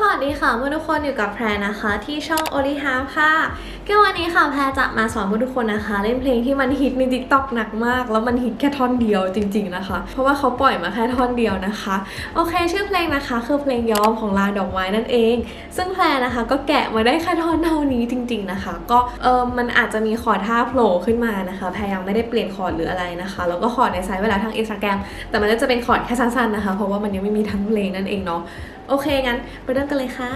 สวัสดีค่ะเพื่อนทุกคนอยู่กับแพรนะคะ ที่ช่อง o l i h a r ค่ะก็วันนี้ค่ะแพรจะมาสอนเพื่อนทุกคนนะคะ เล่นเพลงที่มันฮิตใน TikTok หนักมาก แล้วมันฮิตแค่ท่อนเดียวจริง ๆนะคะ เพราะว่าเขาปล่อยมาแค่ท่อนเดียวนะคะ โอเค ชื่อเพลงนะคะ คือเพลงย้อมของลาดอกไม้นั่นเอง ซึ่งแพรนะคะก็แกะมาได้แค่ท่อนเท่านี้จริง ๆนะคะ ก็เออมันอาจจะมีคอร์ดท่าโผล่ขึ้นมานะคะแพรยังไม่ได้เปลี่ยนคอร์ดหรืออะไรนะคะ แล้วก็คอร์ดในไซต์เวลาทาง Instagram แต่มันก็จะเป็นคอร์ดแค่สั้นๆนะคะ เพราะว่ามันยังไม่มีทั้งเพลงนั่นเองเนาะ โอเคงั้นไปเริ่มกันเลยค่ะ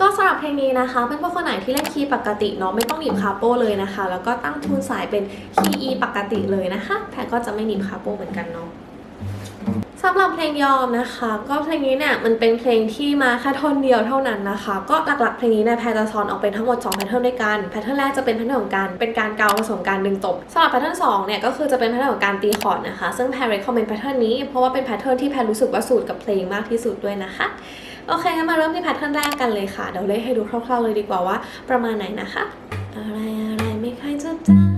ก็สำหรับเพลงนี้นะคะเพื่อนๆคนไหนที่เล่นคีย์ปกติเนาะไม่ต้องหนีบคาโป้เลยนะคะ แล้วก็ตั้งทูนสายเป็นคีย์ E ปกติเลยนะคะแพรก็จะไม่หนีบคาโป้เหมือนกันเนาะ สำหรับเพลงยอมนะคะ ก็เพลงนี้เนี่ยมันเป็นเพลงที่มาแค่ท่อนเดียวเท่านั้นนะคะ ก็หลักๆเพลงนี้เนี่ยแพรจะสอนออกเป็นทั้งหมด2แพทเทิร์นด้วยกันแพทเทิร์นแรกจะเป็นแพทเทิร์นของการเป็นการเกาผสมการดึงตบสำหรับแพทเทิร์นสองเนี่ยก็คือจะเป็นแพทเทิร์นของการตีคอร์ดนะคะ ซึ่งแพร recommend แพทเทิร์นนี้เพราะว่าเป็นแพทเทิร์นที่แพรรู้สึกว่าสูตรกับเพลงมากที่สุดด้วยนะคะโอเคงั้นมาเริ่มที่แพทเทิร์นแรกกันเลยค่ะเดี๋ยวเล่ให้ดูคร่าวๆเลยดีกว่าว่า ประมาณไหนนะคะ อะไรอะไรไม่ใครจะได้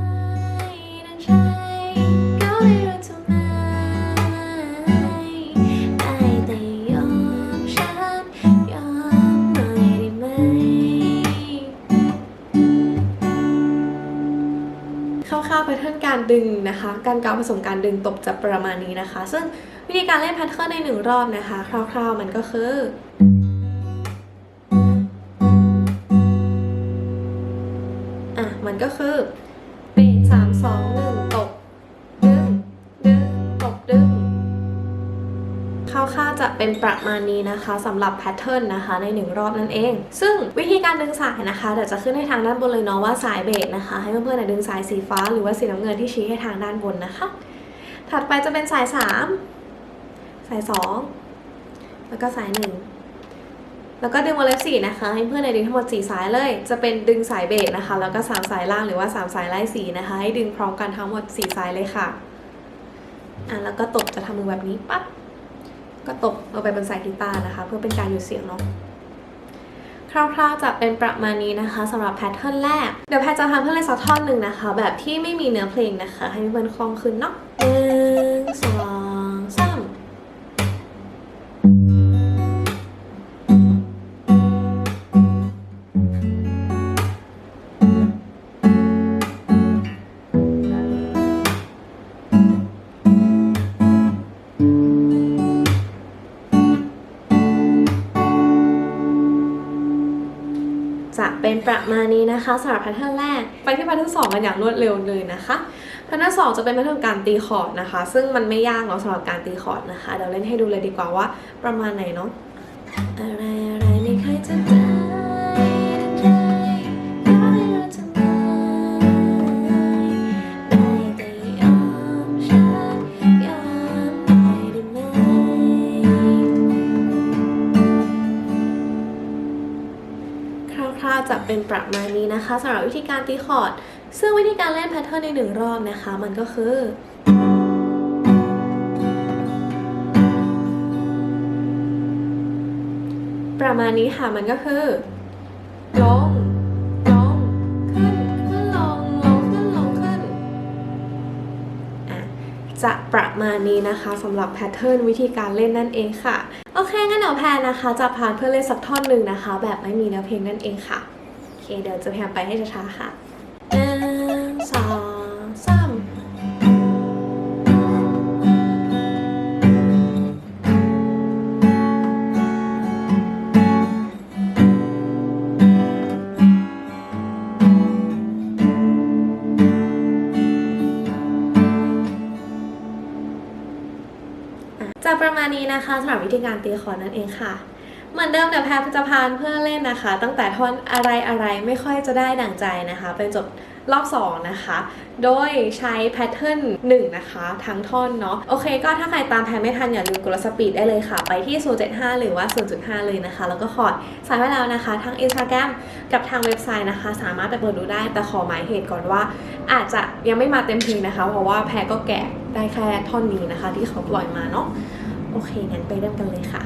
แพทเทิร์นการดึงนะคะ การเกาผสมการดึงตบจะประมาณนี้นะคะ ซึ่งวิธีการเล่นแพทเทิร์นในหนึ่งรอบนะคะ คร่าวๆมันก็คืออะมันก็คือ คร่าวๆจะเป็นประมาณนี้นะคะสำหรับแพทเทิร์นนะคะในหนึ่งรอบนั่นเอง ซึ่งวิธีการดึงสายนะคะเดี๋ยวจะขึ้นให้ทางด้านบนเลยเนาะว่าสายเบรกนะคะ ให้เพื่อนๆนดึงสายสีฟ้าหรือว่าสีน้ำเงินที่ชี้ให้ทางด้านบนนะคะ ถัดไปจะเป็นสายสามสายสองแล้วก็สายหนึ่งแล้วก็ดึงวงเล็บสี่นะคะ ให้เพื่อนในดึงทั้งหมดสี่สายเลย จะเป็นดึงสายเบรกนะคะ แล้วก็สามสายล่างหรือว่าสามสายไล่สีนะคะ ให้ดึงพร้อมกันทั้งหมดสี่สายเลยค่ะ อะ แล้วก็ตบจะทำมือแบบนี้ปั๊บ ก็ตกลงไปบนสายกีตาร์นะคะ เพื่อเป็นการหยุดเสียงเนาะคร่าวๆจะเป็นประมาณนี้นะคะสำหรับแพทเทิร์นแรก เดี๋ยวแพทจะทำเพื่อนเลยสักท่อนหนึ่งนะคะ แบบที่ไม่มีเนื้อเพลงนะคะ ให้เพื่อนคล่องขึ้นเนาะหนึ่งสอง จะเป็นประมาณนี้นะคะสำหรับแพทเทิร์นแรก ไปที่แพทเทิร์นสองกันอย่างรวดเร็วเลยนะคะแพทเทิร์นสองจะเป็นแพทเทิร์นการตีคอร์ดนะคะ ซึ่งมันไม่ยากเนาะสำหรับการตีคอร์ดนะคะเดี๋ยวเล่นให้ดูเลยดีกว่าว่าประมาณไหนเนาะอะไร จะเป็นประมาณนี้นะคะสำหรับวิธีการตีคอร์ด ซึ่งวิธีการเล่นแพทเทิร์นในหนึ่งรอบนะคะ มันก็คือประมาณนี้ค่ะมันก็คือลงลงขึ้นขึ้นลงลงขึ้นลงขึ้นอะจะประมาณนี้นะคะสำหรับแพทเทิร์นวิธีการเล่นนั่นเองค่ะ โอเคงั้นเดี๋ยวแพนนะคะ จะพานเพื่อเล่นสักท่อนหนึ่งนะคะ แบบไม่มีเนื้อเพลงนั่นเองค่ะ เคเดี๋ยวจะพยายามไปให้ช้าๆค่ะหนึ่งสองสามจะประมาณนี้นะคะสำหรับวิธีการตีคอร์ดนั่นเองค่ะ เหมือนเดิมเดี๋ยแพรจะพานเพื่อเล่นนะคะ ตั้งแต่ท่อนอะไรอะไรไม่ค่อยจะได้ดั่งใจนะคะ ไปจบรอบ 2 นะคะ โดยใช้แพทเทิร์น1นะคะ ทั้งท่อนเนาะ โอเค ก็ถ้าใครตามแพรไม่ทันอย่าลืมกดสปีดได้เลยค่ะ ไปที่ 075 หรือว่า 0.5 เลยนะคะ แล้วก็คอร์ดใส่ไว้แล้วนะคะ ทั้ง Instagram กับทางเว็บไซต์นะคะ สามารถไปเปิดดูได้ แต่ขอหมายเหตุก่อนว่า อาจจะยังไม่มาเต็มเพลงนะคะ เพราะว่าแพรก็แกะได้แค่ท่อนนี้นะคะ ที่เขาปล่อยมาเนาะ โอเค งั้นไปเริ่มกันเลยค่ะ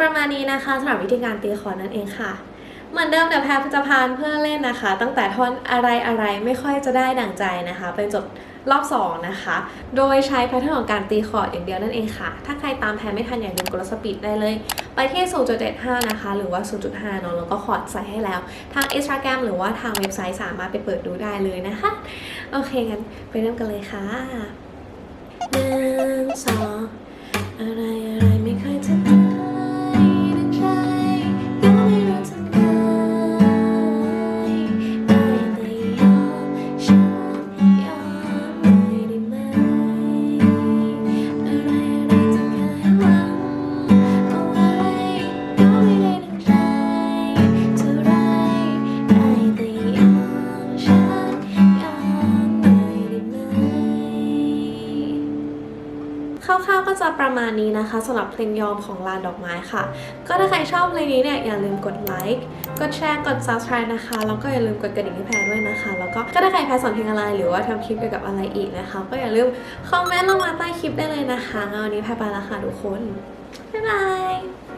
ประมาณนี้นะคะสำหรับวิธีการตีคอร์นั่นเองค่ะ เหมือนเดิมเดี๋ยวแพรจะพานเพื่อเล่นนะคะ ตั้งแต่ท่อนอะไรอะไรไม่ค่อยจะได้ดั่งใจนะคะ ไปจบรอบ2นะคะ โดยใช้แพทเทิร์นของการตีคอร์ดอย่างเดียวนั่นเองค่ะ ถ้าใครตามแพรไม่ทันอย่าลืมกดสปีดได้เลย ไปที่ 0.75 นะคะ หรือว่า 0.5เนอะแล้วก็คอร์ดใส่ให้แล้ว ทาง Instagram หรือว่าทางเว็บไซต์สามารถไปเปิดดูได้เลยนะคะ โอเคงั้นไปเริ่มกันเลยค่ะหนึ่งสองอะไร จะประมาณนี้นะคะสำหรับเพลงยอมของลานดอกไม้ค่ะ ก็ถ้าใครชอบเพลงนี้เนี่ยอย่าลืมกดไลค์กดแชร์กด subscribe นะคะแล้วก็อย่าลืมกดกระดิ่งที่แพรด้วยนะคะ แล้วก็ถ้าใครแพรสอนเพลงอะไรหรือว่าทำคลิปเกี่ยวกับอะไรอีกนะคะ ก็อย่าลืมคอมเมนต์ลงมาใต้คลิปได้เลยนะคะงั้นวันนี้แพรไปแล้วค่ะทุกคนบ๊ายบาย